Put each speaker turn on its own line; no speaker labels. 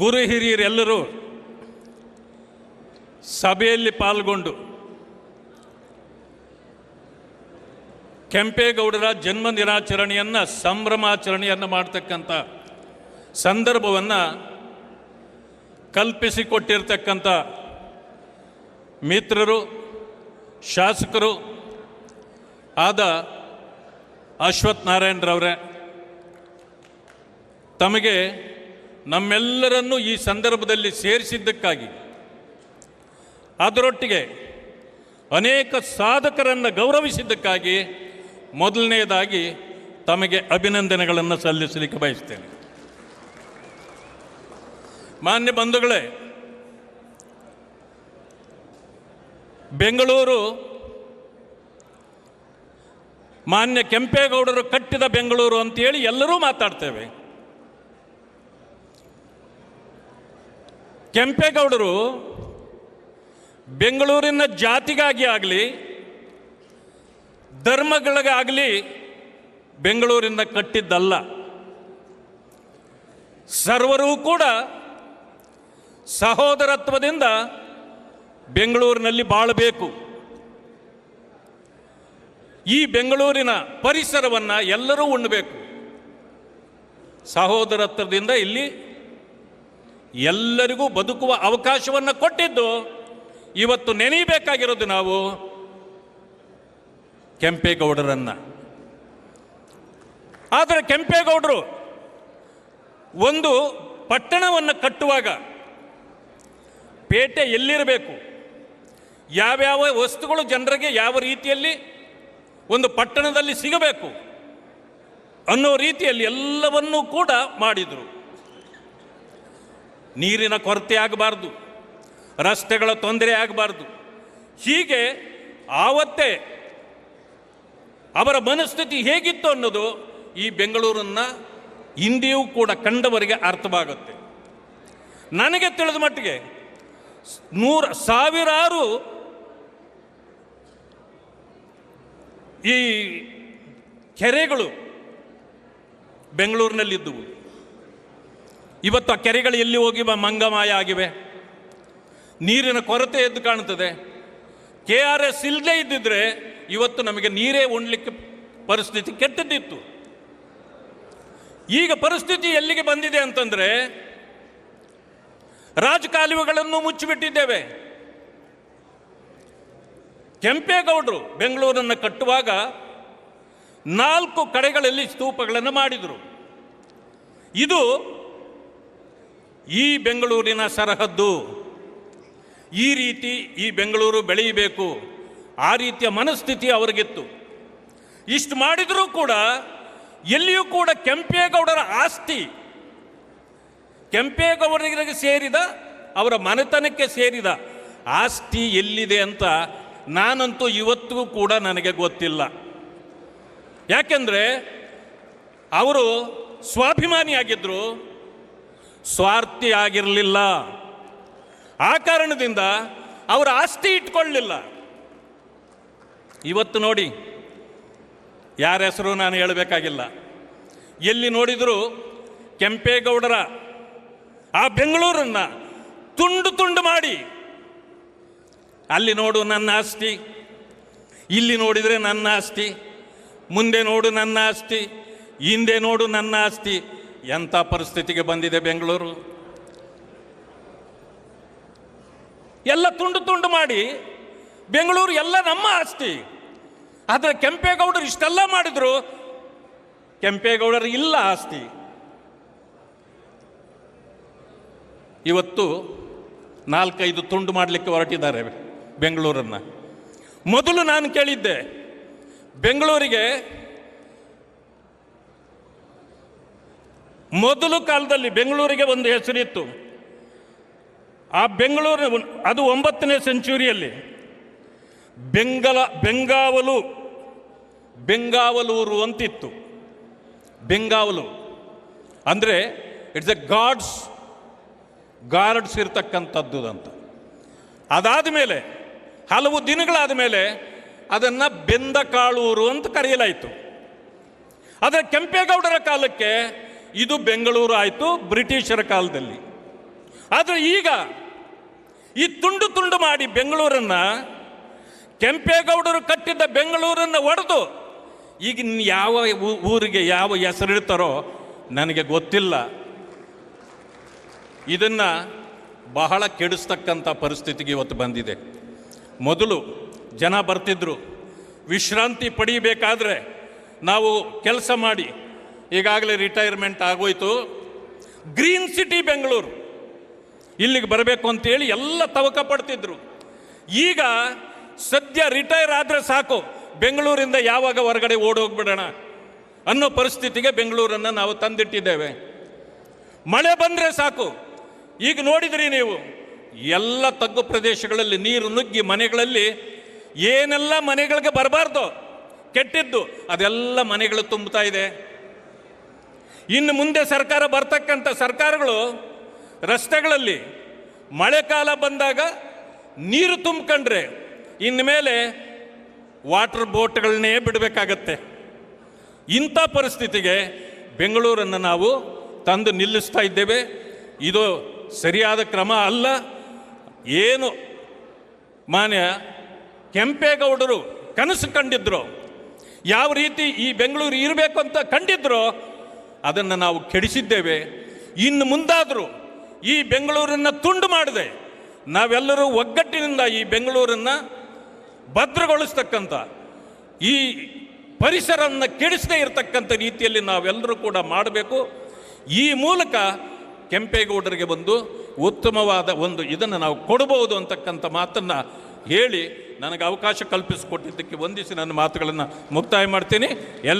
ಗುರು ಹಿರಿಯರೆಲ್ಲರೂ ಸಭೆಯಲ್ಲಿ ಪಾಲ್ಗೊಂಡು ಕೆಂಪೇಗೌಡರ ಜನ್ಮ ದಿನಾಚರಣೆಯನ್ನು, ಸಂಭ್ರಮಾಚರಣೆಯನ್ನು ಮಾಡ್ತಕ್ಕಂಥ ಸಂದರ್ಭವನ್ನು ಕಲ್ಪಿಸಿಕೊಟ್ಟಿರ್ತಕ್ಕಂಥ ಮಿತ್ರರು, ಶಾಸಕರು ಆದ ಅಶ್ವಥ್ ನಾರಾಯಣರವರೇ. ತಮಗೆ ನಮ್ಮೆಲ್ಲರನ್ನೂ ಈ ಸಂದರ್ಭದಲ್ಲಿ ಸೇರಿಸಿದ್ದಕ್ಕಾಗಿ ಅದರೊಟ್ಟಿಗೆ ಅನೇಕ ಸಾಧಕರನ್ನು ಗೌರವಿಸಿದ್ದಕ್ಕಾಗಿ ಮೊದಲನೆಯದಾಗಿ ತಮಗೆ ಅಭಿನಂದನೆಗಳನ್ನು ಸಲ್ಲಿಸಲಿಕ್ಕೆ ಬಯಸ್ತೇನೆ. ಮಾನ್ಯ ಬಂಧುಗಳೇ, ಬೆಂಗಳೂರು ಮಾನ್ಯ ಕೆಂಪೇಗೌಡರು ಕಟ್ಟಿದ ಬೆಂಗಳೂರು ಅಂತೇಳಿ ಎಲ್ಲರೂ ಮಾತಾಡ್ತೇವೆ. ಕೆಂಪೇಗೌಡರು ಬೆಂಗಳೂರಿನ ಜಾತಿಗಾಗಿ ಆಗಲಿ ಧರ್ಮಗಳಿಗಾಗಲಿ ಬೆಂಗಳೂರಿಂದ ಕಟ್ಟಿದ್ದಲ್ಲ. ಸರ್ವರೂ ಕೂಡ ಸಹೋದರತ್ವದಿಂದ ಬೆಂಗಳೂರಿನಲ್ಲಿ ಬಾಳಬೇಕು. ಈ ಬೆಂಗಳೂರಿನ ಪರಿಸರವನ್ನು ಎಲ್ಲರೂ ಉಣ್ಣಬೇಕು. ಸಹೋದರತ್ವದಿಂದ ಇಲ್ಲಿ ಎಲ್ಲರಿಗೂ ಬದುಕುವ ಅವಕಾಶವನ್ನು ಕೊಟ್ಟಿದ್ದು ಇವತ್ತು ನೆನೆಯಬೇಕಾಗಿರೋದು ನಾವು ಕೆಂಪೇಗೌಡರನ್ನು. ಆದರೆ ಕೆಂಪೇಗೌಡರು ಒಂದು ಪಟ್ಟಣವನ್ನು ಕಟ್ಟುವಾಗ ಪೇಟೆ ಎಲ್ಲಿರಬೇಕು? ಯಾವ್ಯಾವ ವಸ್ತುಗಳು ಜನರಿಗೆ ಯಾವ ರೀತಿಯಲ್ಲಿ ಒಂದು ಪಟ್ಟಣದಲ್ಲಿ ಸಿಗಬೇಕು ಅನ್ನೋ ರೀತಿಯಲ್ಲಿ ಎಲ್ಲವನ್ನೂ ಕೂಡ ಮಾಡಿದರು. ನೀರಿನ ಕೊರತೆ ಆಗಬಾರ್ದು, ರಸ್ತೆಗಳ ತೊಂದರೆ ಆಗಬಾರ್ದು. ಹೀಗೆ ಆವತ್ತೇ ಅವರ ಮನಸ್ಥಿತಿ ಹೇಗಿತ್ತು ಅನ್ನೋದು ಈ ಬೆಂಗಳೂರನ್ನು ಹಿಂದೆಯೂ ಕೂಡ ಕಂಡವರಿಗೆ ಅರ್ಥವಾಗುತ್ತೆ. ನನಗೆ ತಿಳಿದ ಮಟ್ಟಿಗೆ ನೂರ ಸಾವಿರಾರು ಈ ಕೆರೆಗಳು ಬೆಂಗಳೂರಿನಲ್ಲಿದ್ದುವು. ಇವತ್ತು ಆ ಕೆರೆಗಳು ಎಲ್ಲಿ ಹೋಗಿ ಮಂಗಮಾಯ ಆಗಿವೆ. ನೀರಿನ ಕೊರತೆ ಎದ್ದು ಕಾಣುತ್ತದೆ. ಕೆ ಆರ್ ಎಸ್ ಇಲ್ಲದೆ ಇದ್ದಿದ್ರೆ ಇವತ್ತು ನಮಗೆ ನೀರೇ ಉಣ್ಲಿಕ್ಕೆ ಪರಿಸ್ಥಿತಿ ಕೆಟ್ಟದ್ದಿತ್ತು. ಈಗ ಪರಿಸ್ಥಿತಿ ಎಲ್ಲಿಗೆ ಬಂದಿದೆ ಅಂತಂದ್ರೆ, ರಾಜಕಾಲುವೆಗಳನ್ನು ಮುಚ್ಚಿಬಿಟ್ಟಿದ್ದೇವೆ. ಕೆಂಪೇಗೌಡರು ಬೆಂಗಳೂರನ್ನು ಕಟ್ಟುವಾಗ ನಾಲ್ಕು ಕಡೆಗಳಲ್ಲಿ ಸ್ತೂಪಗಳನ್ನು ಮಾಡಿದರು. ಇದು ಈ ಬೆಂಗಳೂರಿನ ಸರಹದ್ದು. ಈ ರೀತಿ ಈ ಬೆಂಗಳೂರು ಬೆಳೆಯಬೇಕು. ಆ ರೀತಿಯ ಮನಸ್ಥಿತಿ ಅವರಿಗಿತ್ತು. ಇಷ್ಟು ಮಾಡಿದರೂ ಕೂಡ ಎಲ್ಲಿಯೂ ಕೂಡ ಕೆಂಪೇಗೌಡರ ಆಸ್ತಿ, ಕೆಂಪೇಗೌಡರಿಗೆ ಸೇರಿದ, ಅವರ ಮನೆತನಕ್ಕೆ ಸೇರಿದ ಆಸ್ತಿ ಎಲ್ಲಿದೆ ಅಂತ ನಾನಂತೂ ಇವತ್ತಿಗೂ ಕೂಡ ನನಗೆ ಗೊತ್ತಿಲ್ಲ. ಯಾಕೆಂದರೆ ಅವರು ಸ್ವಾಭಿಮಾನಿಯಾಗಿದ್ದರು ಸ್ವಾರ್ಥಿ ಆಗಿರಲಿಲ್ಲ ಆ ಕಾರಣದಿಂದ ಅವರ ಆಸ್ತಿ ಇಟ್ಕೊಳ್ಳಲಿಲ್ಲ ಇವತ್ತು ನೋಡಿ, ಯಾರ ಹೆಸರು ನಾನು ಹೇಳಬೇಕಾಗಿಲ್ಲ. ಎಲ್ಲಿ ನೋಡಿದರೂ ಕೆಂಪೇಗೌಡರ, ಆ ಬೆಂಗಳೂರನ್ನು ತುಂಡು ತುಂಡು ಮಾಡಿ. ಅಲ್ಲಿ ನೋಡು ನನ್ನ ಆಸ್ತಿ, ಇಲ್ಲಿ ನೋಡಿದರೆ ನನ್ನ ಆಸ್ತಿ, ಮುಂದೆ ನೋಡು ನನ್ನ ಆಸ್ತಿ, ಹಿಂದೆ ನೋಡು ನನ್ನ ಆಸ್ತಿ. ಎಂಥ ಪರಿಸ್ಥಿತಿಗೆ ಬಂದಿದೆ ಬೆಂಗಳೂರು? ಎಲ್ಲ ತುಂಡು ತುಂಡು ಮಾಡಿ, ಬೆಂಗಳೂರು ಎಲ್ಲ ನಮ್ಮ ಆಸ್ತಿ. ಆದರೆ ಕೆಂಪೇಗೌಡರು ಇಷ್ಟೆಲ್ಲ ಮಾಡಿದ್ರು, ಕೆಂಪೇಗೌಡರು ಇಲ್ಲ ಆಸ್ತಿ. ಇವತ್ತು ನಾಲ್ಕೈದು ತುಂಡು ಮಾಡಲಿಕ್ಕೆ ಹೊರಟಿದ್ದಾರೆ ಬೆಂಗಳೂರನ್ನು. ಮೊದಲು ನಾನು ಕೇಳಿದ್ದೆ, ಬೆಂಗಳೂರಿಗೆ ಮೊದಲು ಕಾಲದಲ್ಲಿ ಬೆಂಗಳೂರಿಗೆ ಒಂದು ಹೆಸರಿತ್ತು. ಆ ಬೆಂಗಳೂರಿನ ಅದು ಒಂಬತ್ತನೇ ಸೆಂಚುರಿಯಲ್ಲಿ. ಬೆಂಗಲ, ಬೆಂಗಾವಲು, ಬೆಂಗಾವಲೂರು ಅಂತಿತ್ತು. ಬೆಂಗಾವಲು. ಅಂದರೆ ಇಟ್ಸ್ ಎ ಗಾಡ್ಸ್, ಗಾರ್ಡ್ಸ್ ಇರತಕ್ಕಂಥದ್ದು ಅಂತ ಅದಾದ ಮೇಲೆ, ಹಲವು ದಿನಗಳಾದ ಮೇಲೆ ಅದನ್ನು ಬೆಂದಕಾಳೂರು ಅಂತ ಕರೆಯಲಾಯಿತು. ಆದರೆ ಕೆಂಪೇಗೌಡರ ಕಾಲಕ್ಕೆ ಇದು ಬೆಂಗಳೂರು ಆಯಿತು ಬ್ರಿಟಿಷರ ಕಾಲದಲ್ಲಿ. ಆದರೆ ಈಗ ಈ ತುಂಡು ತುಂಡು ಮಾಡಿ ಬೆಂಗಳೂರನ್ನು ಕೆಂಪೇಗೌಡರು ಕಟ್ಟಿದ್ದ ಬೆಂಗಳೂರನ್ನು ಒಡೆದು ಈಗ ಯಾವ ಊರಿಗೆ ಯಾವ ಹೆಸರಿಡ್ತಾರೋ ನನಗೆ ಗೊತ್ತಿಲ್ಲ. ಇದನ್ನು ಬಹಳ ಕೆಡಿಸ್ತಕ್ಕಂಥ ಪರಿಸ್ಥಿತಿಗೆ ಇವತ್ತು ಬಂದಿದೆ. ಮೊದಲು ಜನ ಬರ್ತಿದ್ರು, ವಿಶ್ರಾಂತಿ ಪಡೀಬೇಕಾದ್ರೆ ನಾವು ಕೆಲಸ ಮಾಡಿ ಈಗಾಗಲೇ ರಿಟೈರ್ಮೆಂಟ್ ಆಗೋಯ್ತು. ಗ್ರೀನ್ ಸಿಟಿ ಬೆಂಗಳೂರು ಇಲ್ಲಿಗೆ ಬರಬೇಕು ಅಂತೇಳಿ ಎಲ್ಲ ತವಕ ಪಡ್ತಿದ್ರು. ಈಗ ಸದ್ಯ ರಿಟೈರ್ ಆದರೆ ಸಾಕು. ಬೆಂಗಳೂರಿಂದ ಯಾವಾಗ ಹೊರಗಡೆ ಓಡೋಗ್ಬಿಡೋಣ ಅನ್ನೋ ಪರಿಸ್ಥಿತಿಗೆ ಬೆಂಗಳೂರನ್ನು ನಾವು ತಂದಿಟ್ಟಿದ್ದೇವೆ. ಮಳೆ ಬಂದರೆ ಸಾಕು. ಈಗ ನೋಡಿದ್ರಿ ನೀವು, ಎಲ್ಲ ತಗ್ಗು ಪ್ರದೇಶಗಳಲ್ಲಿ ನೀರು ನುಗ್ಗಿ ಮನೆಗಳಲ್ಲಿ ಏನೆಲ್ಲ ಮನೆಗಳಿಗೆ ಬರಬಾರ್ದು, ಕೆಟ್ಟಿದ್ದು, ಅದೆಲ್ಲ ಮನೆಗಳು ತುಂಬುತ್ತಾ ಇದೆ. ಇನ್ನು ಮುಂದೆ ಸರ್ಕಾರ ಬರ್ತಕ್ಕಂಥ ಸರ್ಕಾರಗಳು ರಸ್ತೆಗಳಲ್ಲಿ ಮಳೆಕಾಲ ಬಂದಾಗ ನೀರು ತುಂಬಿಕೊಂಡ್ರೆ ಇನ್ನು ಮೇಲೆ ವಾಟರ್ ಬೋಟ್ಗಳನ್ನೇ ಬಿಡಬೇಕಾಗತ್ತೆ. ಇಂಥ ಪರಿಸ್ಥಿತಿಗೆ ಬೆಂಗಳೂರನ್ನು ನಾವು ತಂದು ನಿಲ್ಲಿಸ್ತಾ ಇದ್ದೇವೆ. ಇದು ಸರಿಯಾದ ಕ್ರಮ ಅಲ್ಲ. ಏನು ಮಾನ್ಯ ಕೆಂಪೇಗೌಡರು ಕನಸು ಕಂಡಿದ್ರು, ಯಾವ ರೀತಿ ಈ ಬೆಂಗಳೂರು ಇರಬೇಕು ಅಂತ ಕಂಡಿದ್ರು ಅದನ್ನು ನಾವು ಕೆಡಿಸಿದ್ದೇವೆ. ಇನ್ನು ಮುಂದಾದರೂ ಈ ಬೆಂಗಳೂರನ್ನು ತುಂಡು ಮಾಡಿದೆ. ನಾವೆಲ್ಲರೂ ಒಗ್ಗಟ್ಟಿನಿಂದ ಈ ಬೆಂಗಳೂರನ್ನು ಭದ್ರಗೊಳಿಸ್ತಕ್ಕಂಥ, ಈ ಪರಿಸರವನ್ನು ಕೆಡಿಸದೇ ಇರತಕ್ಕಂಥ ರೀತಿಯಲ್ಲಿ ನಾವೆಲ್ಲರೂ ಕೂಡ ಮಾಡಬೇಕು. ಈ ಮೂಲಕ ಕೆಂಪೇಗೌಡರಿಗೆ ಒಂದು ಉತ್ತಮವಾದ ಒಂದು ಇದನ್ನು ನಾವು ಕೊಡಬಹುದು ಅಂತಕ್ಕಂಥ ಮಾತನ್ನು ಹೇಳಿ ನನಗೆ ಅವಕಾಶ ಕಲ್ಪಿಸಿಕೊಟ್ಟಿದ್ದಕ್ಕೆ ವಂದಿಸಿ ನನ್ನ ಮಾತುಗಳನ್ನು ಮುಕ್ತಾಯ ಮಾಡ್ತೀನಿ. ಎಲ್ಲ